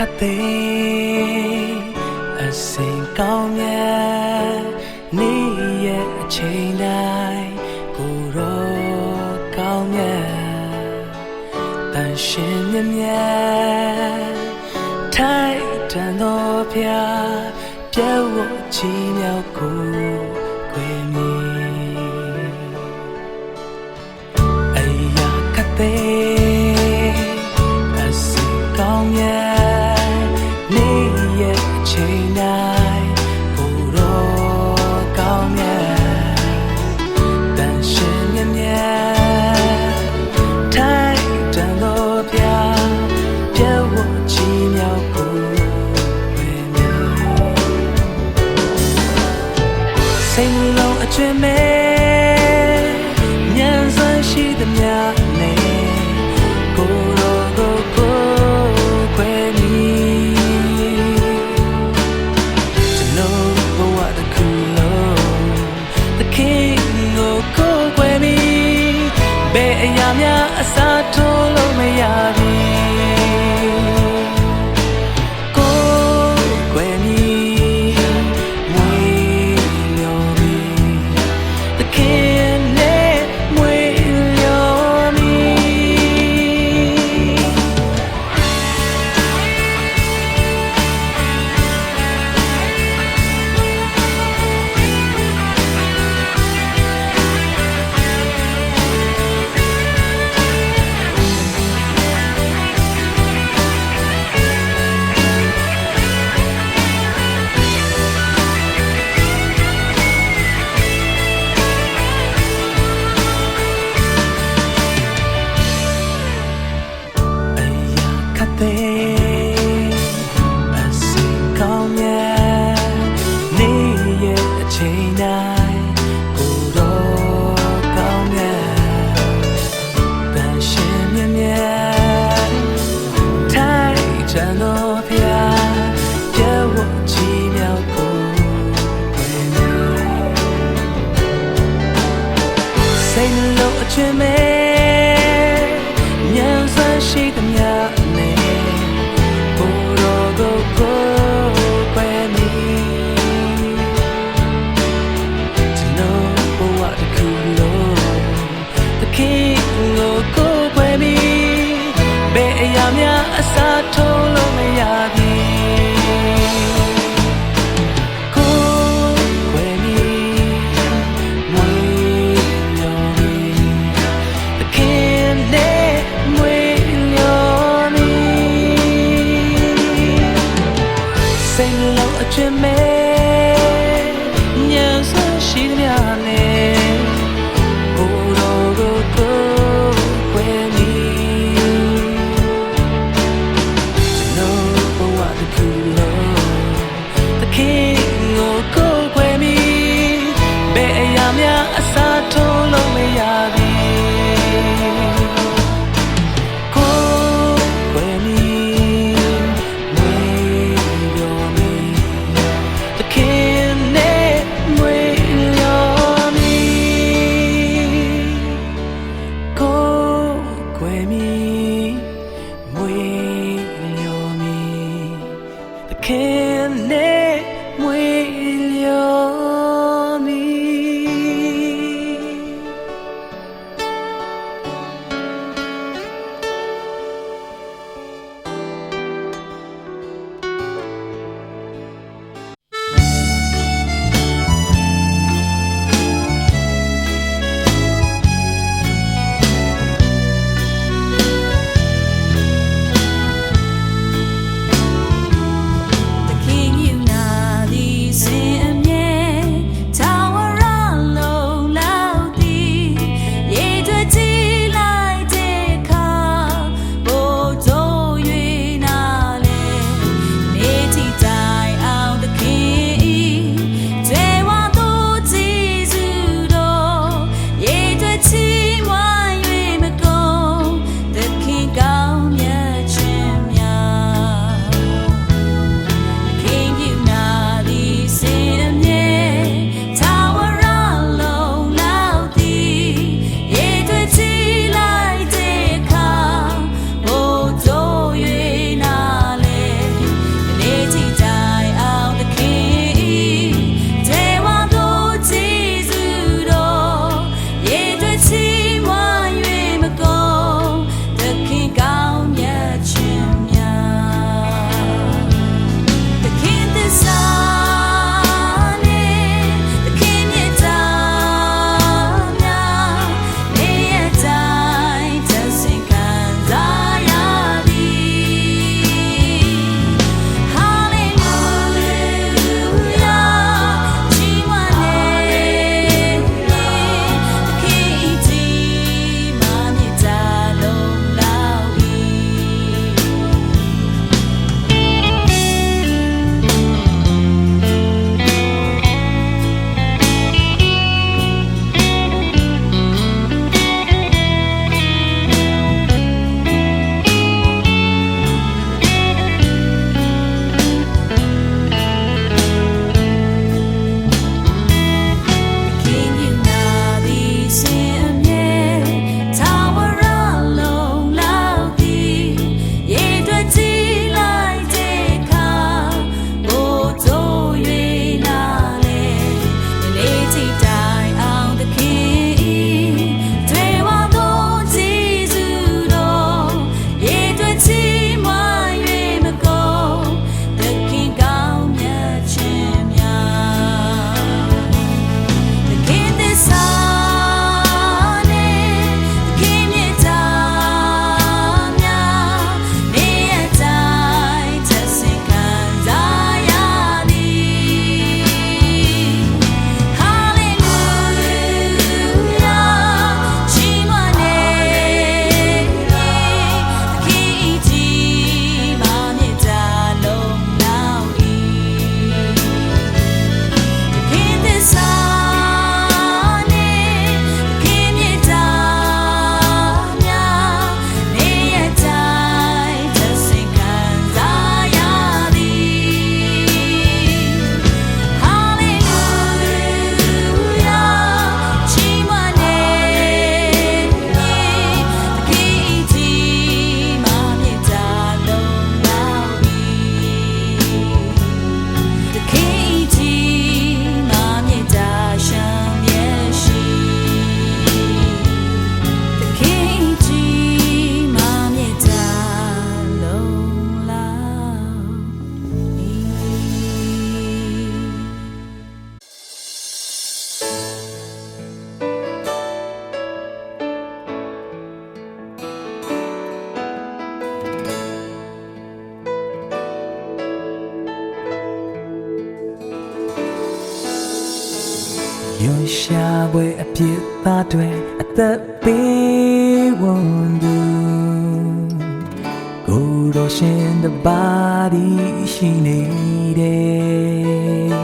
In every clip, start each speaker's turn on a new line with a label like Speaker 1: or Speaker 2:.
Speaker 1: ခတ်သေးအစိမ်ကောင်းမြတ်နေ့ရဲ့အချိန်တိုင်းကိုရောကောင်းမြတ်တန်ရှင်မြမြထိုင်တန်တော်ပြပြဲဝချီမြောက်ကိုခွေမြေအရာခတ်သေး စိတ်လုံးအကျွမ်းမဲ့ ရွှန်ရှာပွဲအပြစ်သားတွေအသက်ပေးဝန်သူကိုယ်တော်ရှင်တပါးဒီရှိနေတယ်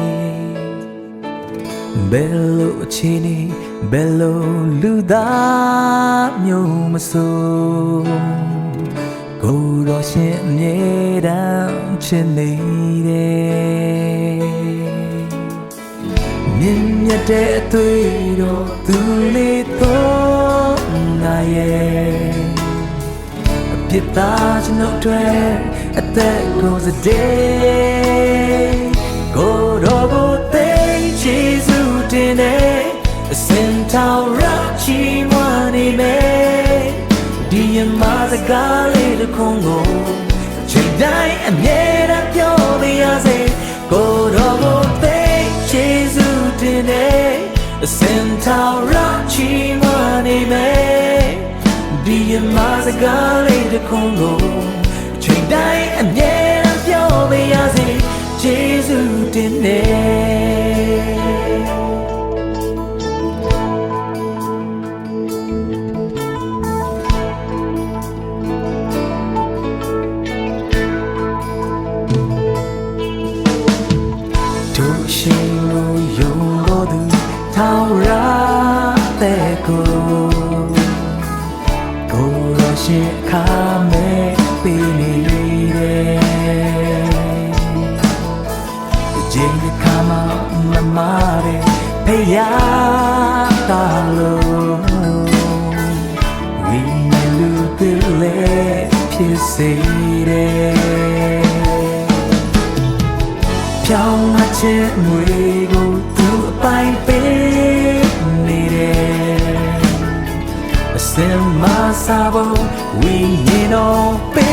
Speaker 1: ဘယ်လိုအခြေအနေဘယ်လိုလူသားမျိုးမဆိုကိုယ်တော်ရှင်အမြဲတမ်းချစ်နေတယ် တ်တဲ့အသွေးတော်သူလေးတော့ငါရဲ့အပြစ်သားကျွန်ုပ်တွေအသက်ကိုစတဲ့ကိုယ်တော်ကိုသိချေစုတင်တဲ့အစင်ထောင်ရချီးမွမ်းနေမယ်ဒီရမစကားလေးတစ်ခုကိုချိန်တိုင်းအမြဲ ထောင်ရချီးမွမ်းနေမယ်ဒီရမစကားလေးတစ်ခုကိုချိန်တိုင်းအမြဲတမ်းပြောပြရစေချေစုတင်တဲ့ မမတဲ့ဖေးရတာလို့ဝိညာဉ်လူတွေလည်းဖြစ်စေတယ်ပြောင်းမချစ်မွေကိုသူအပိုင်ပေးနေတယ်အစင်မစားဖို့ဝိညာဉ်တော်ပေး